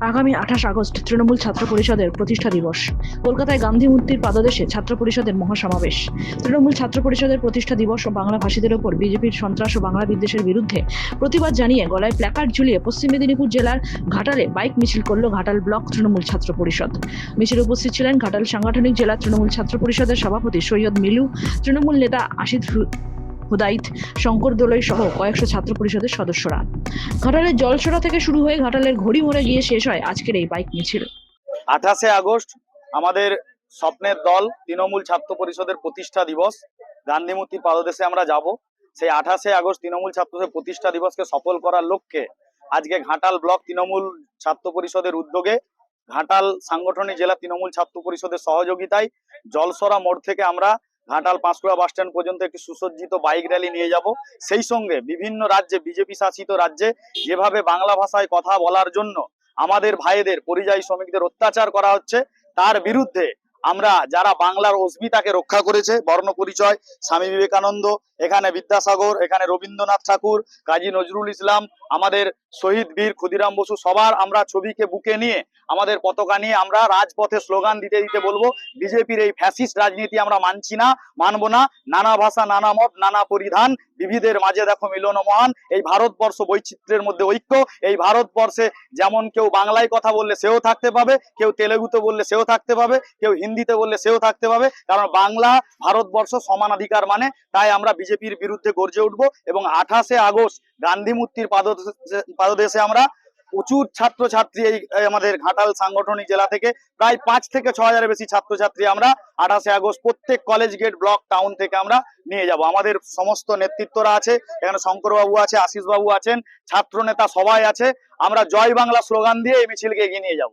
আগামী আঠাশ আগস্ট তৃণমূল ছাত্র পরিষদের প্রতিষ্ঠা দিবস। কলকাতায় গান্ধী মূর্তির পাদদেশে ছাত্র পরিষদের মহাসমাবেশ। তৃণমূল ছাত্র পরিষদের প্রতিষ্ঠা দিবস ও বাংলা ভাষীদের ওপর বিজেপির সন্ত্রাস ও বাংলা বিদ্বেষের বিরুদ্ধে প্রতিবাদ জানিয়ে গলায় প্ল্যাকার্ড ঝুলিয়ে পশ্চিম মেদিনীপুর জেলার ঘাটালে বাইক মিছিল করল ঘাটাল ব্লক তৃণমূল ছাত্র পরিষদ। মিছিলে উপস্থিত ছিলেন ঘাটাল সাংগঠনিক জেলা তৃণমূল ছাত্র পরিষদের সভাপতি সৈয়দ মিলু, তৃণমূল নেতা আশিদ হুদাইত শঙ্কর দোলই সহ কয়েকশো ছাত্র পরিষদের সদস্যরা। ঘাটালের জলসরা থেকে শুরু হয়ে ঘাটালের ঘড়ি মোড়ে গিয়ে শেষ হয় আজকের এই বাইক মিছিল। আঠাশে আগস্ট আমাদের স্বপ্নের দল তৃণমূল ছাত্র পরিষদের প্রতিষ্ঠা দিবস। গান্ধী মূর্তির পাদদেশে আমরা যাব। সেই আঠাশে আগস্ট তৃণমূল ছাত্র প্রতিষ্ঠা দিবসকে সফল করার লক্ষ্যে আজকে ঘাটাল ব্লক তৃণমূল ছাত্র পরিষদের উদ্যোগে ঘাটাল সাংগঠনিক জেলা তৃণমূল ছাত্র পরিষদের সহযোগিতায় জলসরা মোড় থেকে আমরা ঘাটাল পাঁশকুড়া বাস স্ট্যান্ড পর্যন্ত একটি সুসজ্জিত বাইক র্যালি নিয়ে যাব। সেই সঙ্গে বিভিন্ন রাজ্যে, বিজেপি শাসিত রাজ্যে যেভাবে বাংলা ভাষায় কথা বলার জন্য আমাদের ভাইদের, পরিযায়ী শ্রমিকদের অত্যাচার করা হচ্ছে, তার বিরুদ্ধে আমরা যারা বাংলার অস্মিতাকে রক্ষা করেছে, বর্ণ পরিচয়, স্বামী বিবেকানন্দ, এখানে বিদ্যাসাগর, এখানে রবীন্দ্রনাথ ঠাকুর, কাজী নজরুল ইসলাম, আমাদের শহীদ বীর ক্ষুদিরাম বসু, সবার আমরা ছবিকে বুকে নিয়ে, আমাদের পতাকা নিয়ে আমরা রাজপথে স্লোগান দিতে দিতে বলব, বিজেপির এই ফ্যাসিস্ট রাজনীতি আমরা মানছি না, মানবো না, নানা ভাষা, নানা মত, নানা পরিধান, বিবিধের মাঝে দেখো মিলন মহান, এই ভারতবর্ষ বৈচিত্র্যের মধ্যে ঐক্য, এই ভারতবর্ষে যেমন কেউ বাংলায় কথা বললে সেও থাকতে পাবে, কেউ তেলেগুতে বললে সেও থাকতে পাবে, কেউ হিন্দিতে বললে সেও থাকতে পাবে কারণ বাংলা ভারতবর্ষ সমানাধিকার মানে তাই আমরা বিজেপির বিরুদ্ধে গর্জে উঠবো এবং আঠাশে আগস্ট গান্ধী মূর্তির পাদদেশে আমরা প্রচুর ছাত্রছাত্রী এই আমাদের ঘাটাল সাংগঠনিক জেলা থেকে প্রায় পাঁচ থেকে ছ হাজারের বেশি ছাত্রছাত্রী আমরা আঠাশে আগস্ট প্রত্যেক কলেজ গেট ব্লক টাউন থেকে আমরা নিয়ে যাব। আমাদের সমস্ত নেতৃত্বরা আছে, এখানে শঙ্করবাবু আছে, আশিসবাবু আছেন ছাত্র নেতা সবাই আছে। আমরা জয় বাংলা স্লোগান দিয়ে এই মিছিলকে এগিয়ে নিয়ে যাব।